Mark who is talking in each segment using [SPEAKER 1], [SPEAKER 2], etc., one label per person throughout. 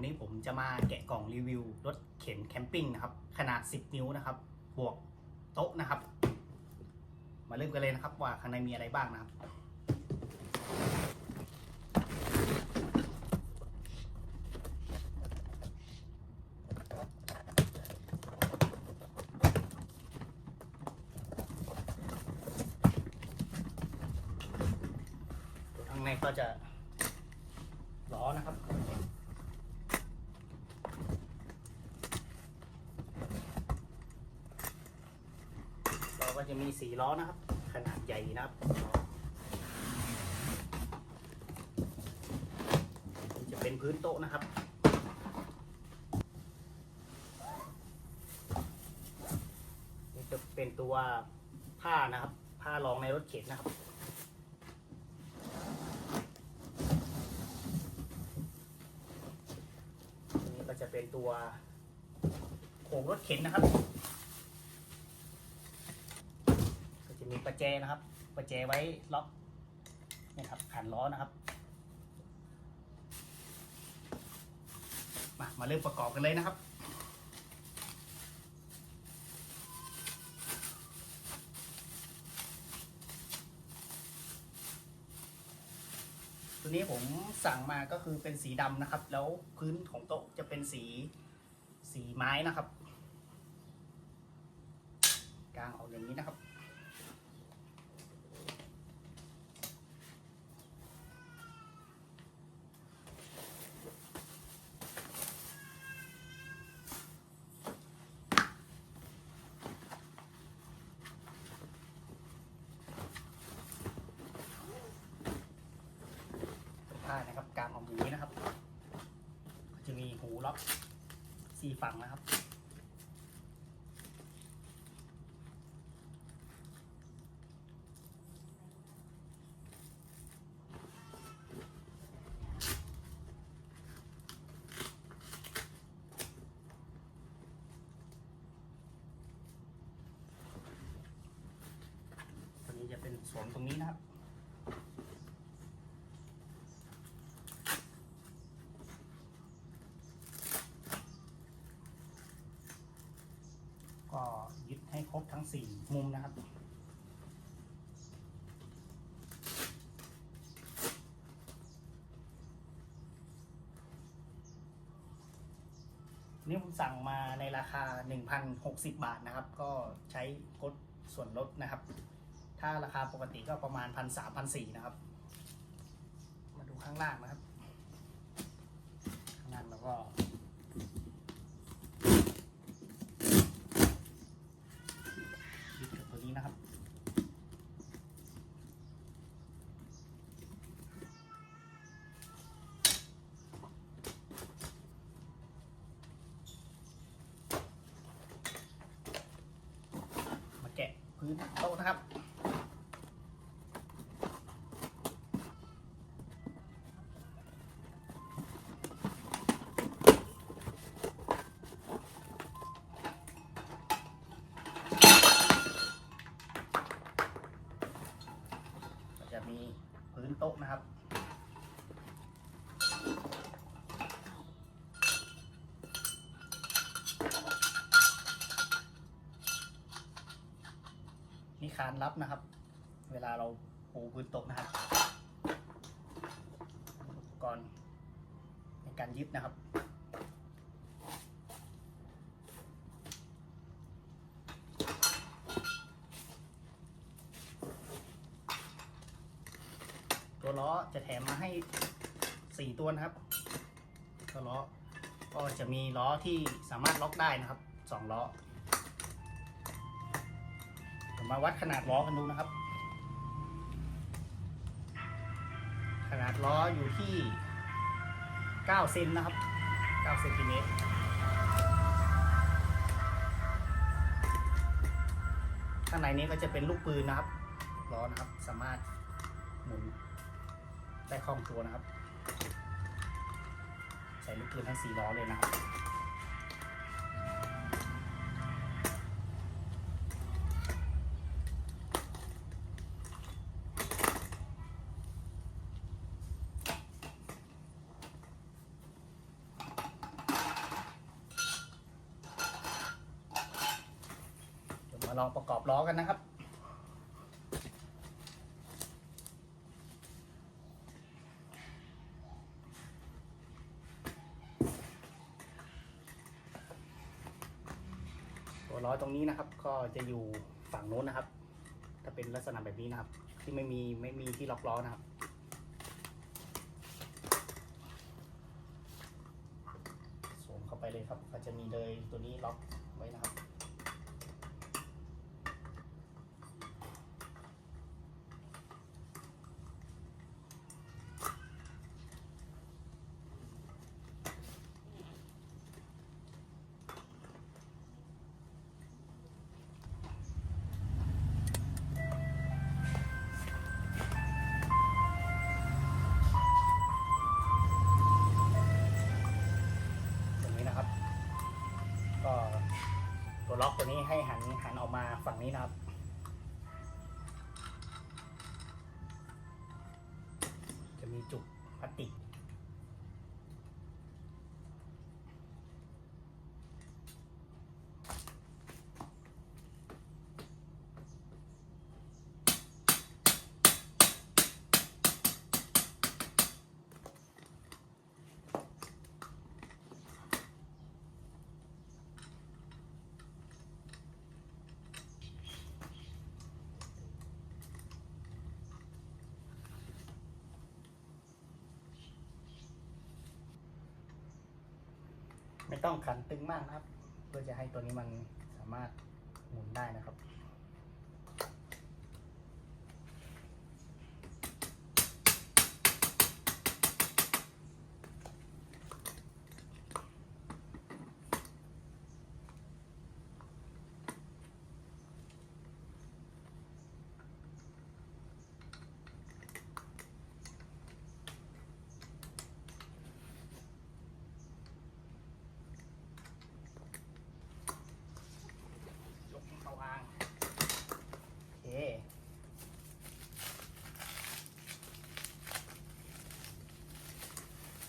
[SPEAKER 1] วันนี้ผมจะมาแกะกล่องรีวิวรถเข็นแคมปิ้งนะครับ ขนาด 10 นิ้วนะครับ บวกโต๊ะนะครับ มาเริ่มกันเลยนะครับ ว่าข้างในมีอะไรบ้างนะครับ ข้างในก็จะล้อนะครับ เรา ก็จะมีสีล้อนะครับ ขนาดใหญ่นะครับจะเป็นพื้นโต๊ะนะครับนี่จะเป็นตัวผ้านะครับ ผ้ารองในรถเข็นนะครับนนี้ก็จะเป็นตัวโครงรถเข็นนะครับ ก็จะ มีประแจนะครับประแจไว้ล็อกนี่ครับขันล้อนะครับมามาเริ่มประกอบกันเลยนะครับตัวนี้ผมสั่งมาก็คือเป็นสีดำนะครับ แล้วพื้นของโต๊ะจะเป็นสีสีไม้นะครับ กลางออกอย่างนี้นะครับ ผ้า นะครับกลางออกอย่างนี้นะครับ จะมีหูล็อกสี่ฝั่งนะครับ ตัวนี้จะเป็นสวมตรงนี้นะครับ ก็ ยึดให้ครบทั้งสี่มุมนะครับ นี่ผมสั่งมาในราคา 1,060 บาทนะครับ ก็ใช้กดส่วนลดนะครับ ถ้าราคาปกติก็ประมาณ 1,300 1,400นะครับ มาดูข้างล่างนะครับ ข้างล่างแล้วก็ ยึดกับตัวนี้นะครับ มาแกะ พื้นโต๊ะนะครับจะมีพื้นโต๊ะนะครับานรับนะครับ เวลาเราปูพื้นต๊ะนะครับอุปกรณ์ในการยึดนะครับตัวล้อจะแถมมาให้ 4 ตัวนะครับ ตัวล้อก็จะมีล้อที่สามารถล็อกได้นะครับ 2 ล้อ มาวัดขนาดล้อกันดูนะครับ ขนาดล้ออยู่ที่9เซนนะครับ9เซนติเมตรข้างในนี้ก็จะเป็นลูกปืนนะครับล้อนะครับ สามารถหมุนได้คล่องตัวนะครับ ใส่ลูกปืนทั้งสี่ล้อเลยนะครับ มาลองประกอบล้อกันนะครับตัวล้อตรงนี้นะครับ ก็จะอยู่ฝั่งโน้นนะครับ ถ้าเป็นลักษณะแบบนี้นะครับ ที่ไม่มีไม่มีที่ล็อกล้อนะครับสวมเข้าไปเลยครับ ก็จะมีเลยตัวนี้ล็อกไว้นะครับ ตัวล็อกตัวนี้ให้หันหันออกมาฝั่งนี้นะครับ จะมีจุกพลาสติก ไม่ต้องขันตึงมากนะครับเพื่อจะให้ตัวนี้มันสามารถหมุนได้นะครับ ยกเข้าวาง โอเค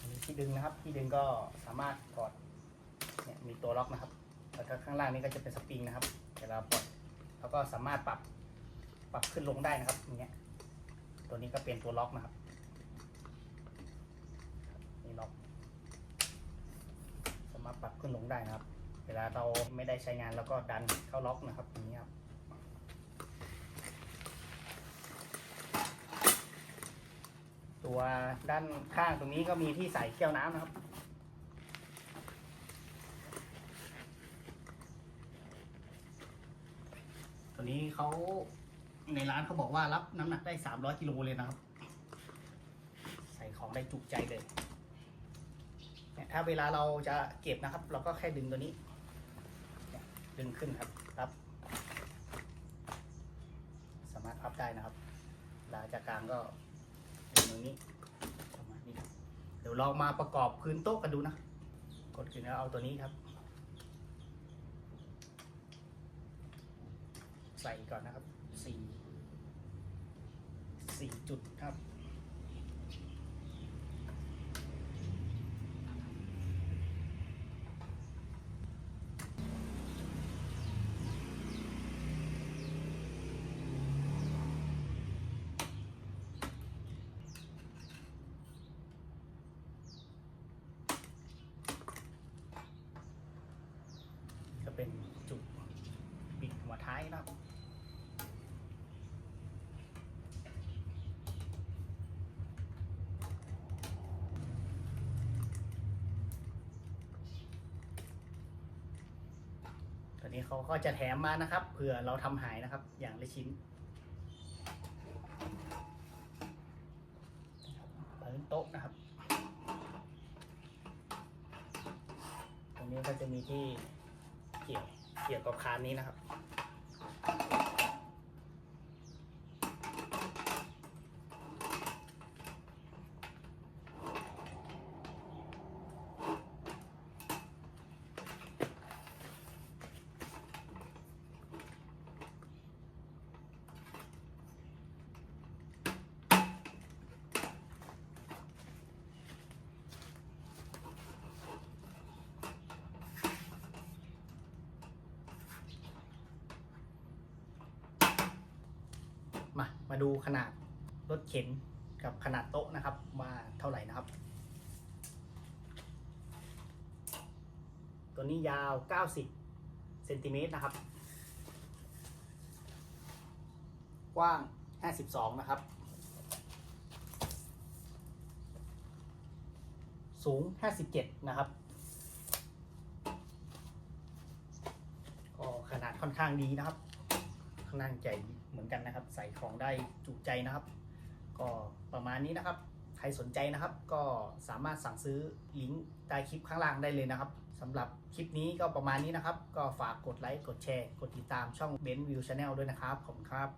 [SPEAKER 1] อันนี้ ที่ดึงนะครับ ที่ดึงก็สามารถถอดเนี่ยมีตัวล็อกนะครับ แล้วก็ข้างล่างนี้ก็จะเป็นสปริงนะครับเวลาปลดแล้วก็สามารถปรับปรับขึ้นลงได้นะครับอย่างเงี้ยตัวนี้ก็เป็นตัวล็อกนะครับนี่ล็อก สามารถปรับขึ้นลงได้นะครับ เวลาเราไม่ได้ใช้งานแล้วก็ดันเข้าล็อกนะครับอย่างนี้ครับ ตัวด้านข้างตรงนี้ก็มีที่ใส่แก้วน้ำนะครับ ตัวนี้เขาในร้านเขาบอกว่ารับน้ำหนักได้ 300กิโลเลยนะครับ ใส่ของได้จุกใจเลยเนี่ยถ้าเวลาเราจะเก็บนะครับ เราก็แค่ดึงตัวนี้ ดึงขึ้นครับครับ สามารถพับได้นะครับเวลาจะกลางก็ รงนี้ประมาณนี้ครับเดี๋ยวลองมาประกอบพื้นโต๊ะกันดูนะ กดขึ้นแล้วเอาตัวนี้ครับ ใส่ก่อนนะครับสี่สี่จุดครับ เป็นจุดปิดหัวท้ายนะครับตอนนี้เขาก็จะแถมมานะครับเผื่อเราทำหายนะครับ อย่างละชิ้นพื้นโต๊ะนะครับ ตรงนี้ก็จะมีที่ เกี่ยวเกี่ยวกับคานนี้นะครับ ต มามาดูขนาดรถเข็นกับขนาดโต๊ะนะครับว่าเท่าไหร่นะครับ ตัวนี้ยาว 90เซนติเมตรนะครับ กว้าง 52 นะครับ สูง 57 นะครับก็ขนาดค่อนข้างดีนะครับ ข้างล่างใหญ่เหมือนกันนะครับ ใส่ของได้จุใจนะครับ ก็ประมาณนี้นะครับ ใครสนใจนะครับ ก็สามารถสั่งซื้อลิงก์ใต้คลิปข้างล่างได้เลยนะครับสำหรับคลิปนี้ก็ประมาณนี้นะครับ ก็ฝากกดไลค์กดแชร์ กดติดตามช่อง b e n View Channel ด้วยนะครับขอบคุณครับ